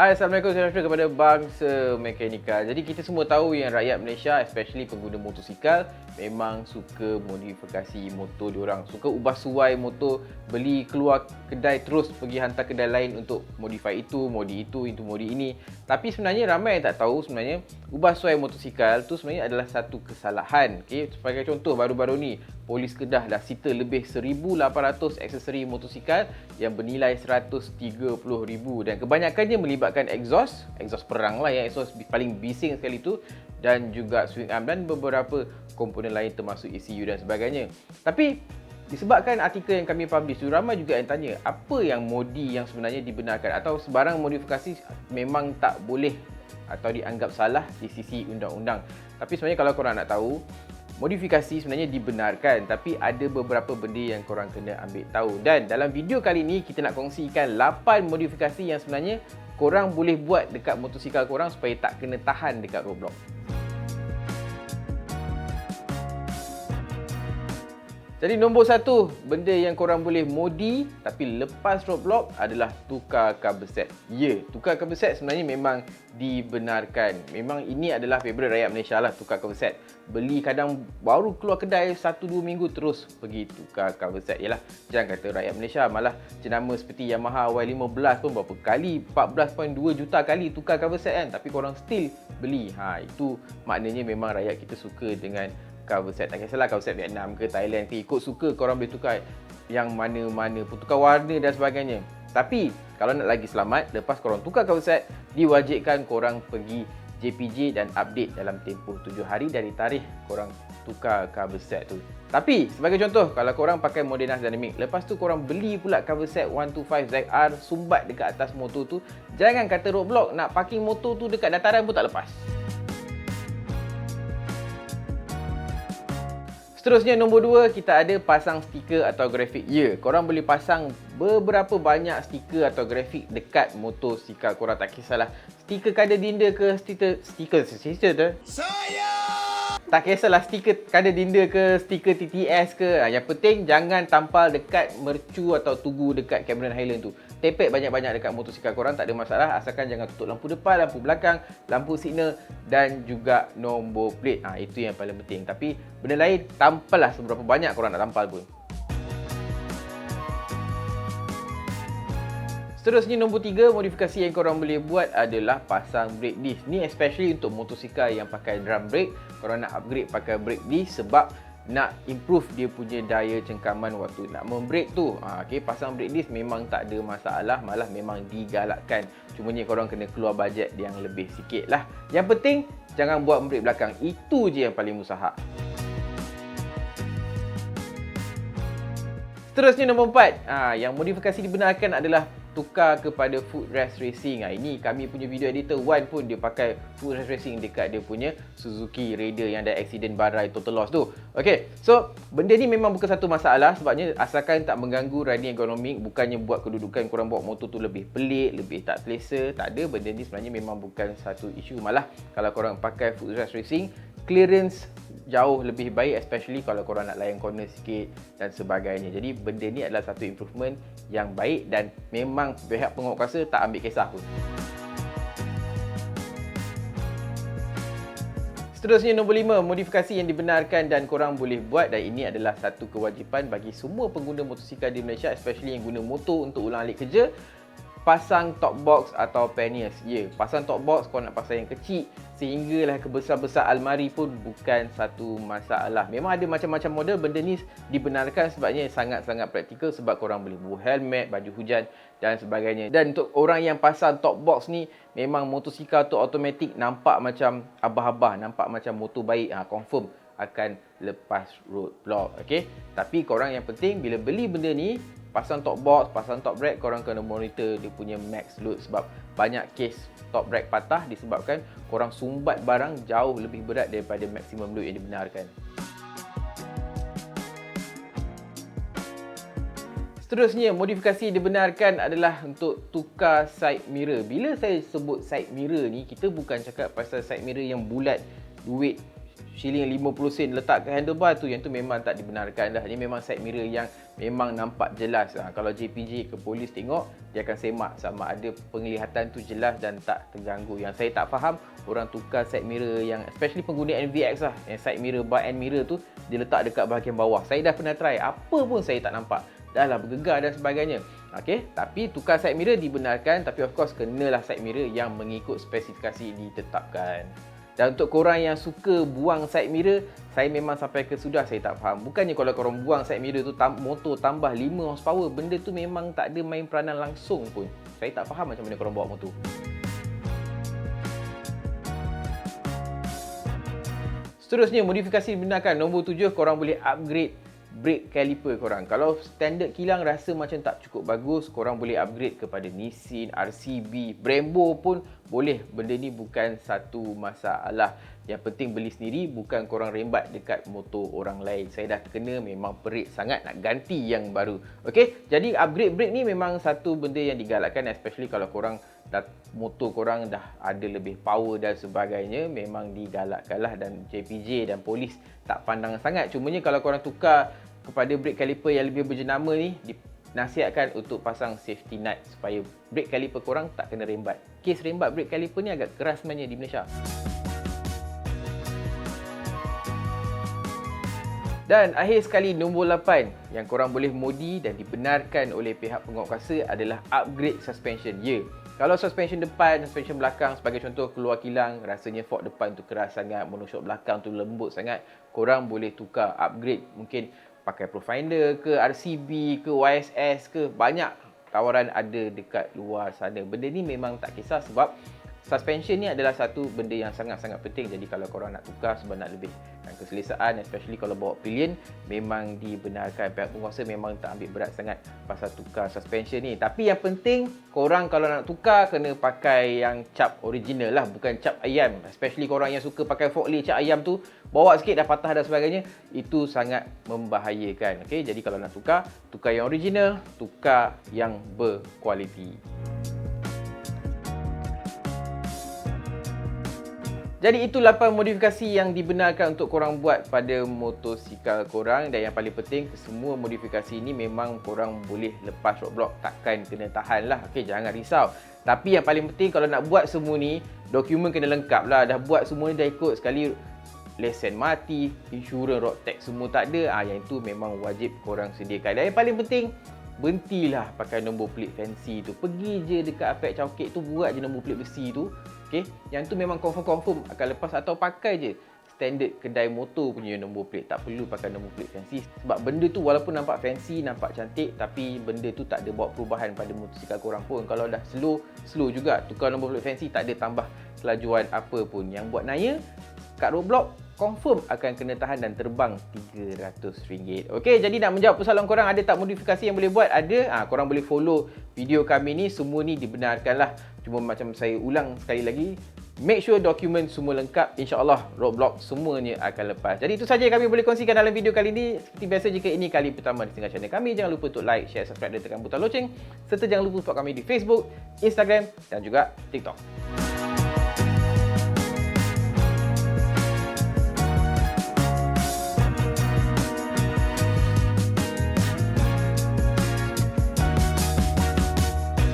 Hai, Assalamualaikum saudara kepada bangsa mekanikal. Jadi kita semua tahu yang rakyat Malaysia, especially pengguna motosikal, memang suka modifikasi motor diorang. Suka ubah suai motor, beli keluar kedai terus pergi hantar kedai lain untuk modify itu, modi itu, itu modi ini. Tapi sebenarnya ramai yang tak tahu sebenarnya ubah suai motosikal tu sebenarnya adalah satu kesalahan. Okay? Sebagai contoh baru-baru ni, polis Kedah dah sita lebih 1,800 aksesori motosikal yang bernilai 130,000 dan kebanyakannya melibatkan exhaust, exhaust perang lah yang exhaust paling bising sekali tu dan juga swing arm dan beberapa komponen lain termasuk ECU dan sebagainya. Tapi disebabkan artikel yang kami publish ramai juga yang tanya apa yang modi yang sebenarnya dibenarkan atau sebarang modifikasi memang tak boleh atau dianggap salah di sisi undang-undang. Tapi sebenarnya kalau korang nak tahu, modifikasi sebenarnya dibenarkan tapi ada beberapa benda yang korang kena ambil tahu dan dalam video kali ni kita nak kongsikan 8 modifikasi yang sebenarnya korang boleh buat dekat motosikal korang supaya tak kena tahan dekat roadblock. Jadi nombor satu, benda yang korang boleh modi tapi lepas roadblock adalah tukar cover set. Ya, tukar cover set sebenarnya memang dibenarkan. Memang ini adalah favourite rakyat Malaysia lah, tukar cover set. Beli kadang baru keluar kedai 1-2 minggu terus pergi tukar cover set. Yalah, jangan kata rakyat Malaysia, malah jenama seperti Yamaha Y15 pun berapa kali, 14.2 juta kali tukar cover set kan. Tapi korang still beli. Ha, itu maknanya memang rakyat kita suka dengan cover set. Tak kisahlah cover set Vietnam ke Thailand ke ikut suka korang boleh tukar yang mana-mana pun tukar warna dan sebagainya. Tapi kalau nak lagi selamat lepas korang tukar cover set diwajibkan korang pergi JPJ dan update dalam tempoh 7 hari dari tarikh korang tukar cover set tu. Tapi sebagai contoh kalau korang pakai Modernas Dynamic lepas tu korang beli pula cover set 125 ZR sumbat dekat atas motor tu jangan kata roadblock nak parking motor tu dekat dataran pun tak lepas. Seterusnya nombor dua kita ada pasang stiker atau grafik. Ya, korang boleh pasang beberapa banyak stiker atau grafik dekat motosikal korang tak kisahlah. Stiker kada dinda ke stiker stiker stiker tu. Saya tak kisahlah stiker kada dinda ke stiker TTS ke. Ha, yang penting jangan tampal dekat mercu atau tugu dekat Cameron Highland tu tepek banyak-banyak dekat motosikal korang tak ada masalah asalkan jangan tutup lampu depan, lampu belakang, lampu signal dan juga nombor plate. Ha, itu yang paling penting. Tapi benda lain tampallah seberapa banyak korang nak tampal pun. Seterusnya nombor tiga modifikasi yang korang boleh buat adalah pasang brake disc. Ni especially untuk motosikal yang pakai drum brake, korang nak upgrade pakai brake disc sebab nak improve dia punya daya cengkaman waktu nak membrake tu. Ha, okay, pasang brake disc memang tak ada masalah malah memang digalakkan. Cuma ni korang kena keluar bajet yang lebih sikit lah. Yang penting jangan buat brake belakang. Itu je yang paling mustahak Seterusnya nombor empat, ha, yang modifikasi dibenarkan adalah tukar kepada footrest racing. Ha, ini kami punya video editor Wan pun dia pakai footrest racing dekat dia punya Suzuki Raider yang ada accident barai total loss tu. Okay, so benda ni memang bukan satu masalah sebabnya asalkan tak mengganggu riding ergonomik, bukannya buat kedudukan korang bawa motor tu lebih pelik, lebih tak selesa, tak ada. Benda ni sebenarnya memang bukan satu isu. Malah kalau korang pakai footrest racing, clearance jauh lebih baik especially kalau korang nak layan corner sikit dan sebagainya. Jadi benda ni adalah satu improvement yang baik dan memang pihak penguatkuasa tak ambil kisah pun. Seterusnya nombor lima, modifikasi yang dibenarkan dan korang boleh buat dan ini adalah satu kewajipan bagi semua pengguna motosikal di Malaysia especially yang guna motor untuk ulang alik kerja pasang top box atau panniers. Ya, yeah, pasang top box kau nak pasang yang kecil sehinggalah kebesar-besar almari pun bukan satu masalah. Memang ada macam-macam model benda ni dibenarkan sebabnya sangat-sangat praktikal sebab korang boleh buat helmet, baju hujan dan sebagainya. Dan untuk orang yang pasang top box ni memang motosikal tu automatik nampak macam abah-abah, nampak macam motor baik. Ha, confirm akan lepas road block. Okay? Tapi korang yang penting bila beli benda ni pasang top box, pasang top rack, korang kena monitor dia punya max load sebab banyak case top rack patah disebabkan korang sumbat barang jauh lebih berat daripada maksimum load yang dibenarkan. Seterusnya, modifikasi dibenarkan adalah untuk tukar side mirror. Bila saya sebut side mirror ni, kita bukan cakap pasal side mirror yang bulat, duit shilling 50 sen letak ke handlebar tu yang tu memang tak dibenarkan dah. Ini memang side mirror yang memang nampak jelas. Ha, kalau JPJ ke polis tengok, dia akan semak sama ada penglihatan tu jelas dan tak terganggu. Yang saya tak faham, orang tukar side mirror yang especially pengguna NVX lah. Yang side mirror bar end mirror tu, dia letak dekat bahagian bawah. Saya dah pernah try, apa pun saya tak nampak. Dah lah bergegar dan sebagainya. Okey, tapi tukar side mirror dibenarkan tapi of course kenalah side mirror yang mengikut spesifikasi ditetapkan. Dan untuk korang yang suka buang side mirror, saya memang sampai ke sudah saya tak faham. Bukannya kalau korang buang side mirror tu tam, motor tambah 5 horsepower, benda tu memang tak ada main peranan langsung pun. Saya tak faham macam mana korang bawa motor. Seterusnya, modifikasi dibenarkan. Nombor 7, korang boleh upgrade brake caliper korang. Kalau standard kilang rasa macam tak cukup bagus, korang boleh upgrade kepada Nissin, RCB, Brembo pun boleh. Benda ni bukan satu masalah. Yang penting beli sendiri, bukan korang rembat dekat motor orang lain. Saya dah terkena memang perit sangat nak ganti yang baru. Okey, jadi upgrade brake ni memang satu benda yang digalakkan especially kalau korang dah, motor korang dah ada lebih power dan sebagainya memang digalakkan lah dan JPJ dan polis tak pandang sangat. Cumanya kalau korang tukar kepada brake caliper yang lebih berjenama ni nasihatkan untuk pasang safety nut supaya brake caliper korang tak kena rembat. Kes rembat brake caliper ni agak keras sebenarnya di Malaysia. Dan akhir sekali nombor 8 yang korang boleh modi dan dibenarkan oleh pihak penguatkuasa adalah upgrade suspension. Ya, kalau suspension depan, suspension belakang sebagai contoh keluar kilang, rasanya fork depan tu keras sangat, monoshock belakang tu lembut sangat, korang boleh tukar, upgrade. Mungkin pakai Profinder ke, RCB ke, YSS ke, banyak tawaran ada dekat luar sana. Benda ni memang tak kisah sebab suspension ni adalah satu benda yang sangat-sangat penting. Jadi kalau korang nak tukar sebab nak lebih dan keselesaan especially kalau bawa pillion memang dibenarkan. Pihak penguasa memang tak ambil berat sangat pasal tukar suspension ni. Tapi yang penting korang kalau nak tukar kena pakai yang cap original lah bukan cap ayam. Especially korang yang suka pakai forklift cap ayam tu bawa sikit dah patah dan sebagainya itu sangat membahayakan. Okay? jadi kalau nak tukar tukar yang original tukar yang berkualiti Jadi itu 8 modifikasi yang dibenarkan untuk korang buat pada motosikal korang dan yang paling penting semua modifikasi ini memang korang boleh lepas roadblock takkan kena tahan lah. Okay, jangan risau. Tapi yang paling penting kalau nak buat semua ni dokumen kena lengkap lah. Dah buat semua ni dah ikut sekali lesen mati, insurans, road tax semua tak ada. Ah yang itu memang wajib korang sediakan. Dan yang paling penting berhentilah pakai nombor plate fancy tu. Pergi je dekat Apek Chowkit tu buat je nombor plate besi tu Okay, yang tu memang confirm-confirm akan lepas atau pakai je standard kedai motor punya nombor plate. Tak perlu pakai nombor plate fancy. Sebab benda tu walaupun nampak fancy, nampak cantik tapi benda tu tak ada bawa perubahan pada motosikal korang pun. Kalau dah slow, slow juga. Tukar nombor plate fancy tak ada tambah kelajuan apa pun. Yang buat naya kat roadblock confirm akan kena tahan dan terbang RM300. Okey, jadi nak menjawab persoalan korang ada tak modifikasi yang boleh buat? Ada. Ha, korang boleh follow video kami ni. Semua ni dibenarkan lah. Cuma macam saya ulang sekali lagi. Make sure dokumen semua lengkap. InsyaAllah roadblock semuanya akan lepas. Jadi itu saja yang kami boleh kongsikan dalam video kali ini. Seperti biasa jika ini kali pertama di tengah channel kami. Jangan lupa untuk like, share, subscribe dan tekan butang loceng. Serta jangan lupa support kami di Facebook, Instagram dan juga TikTok.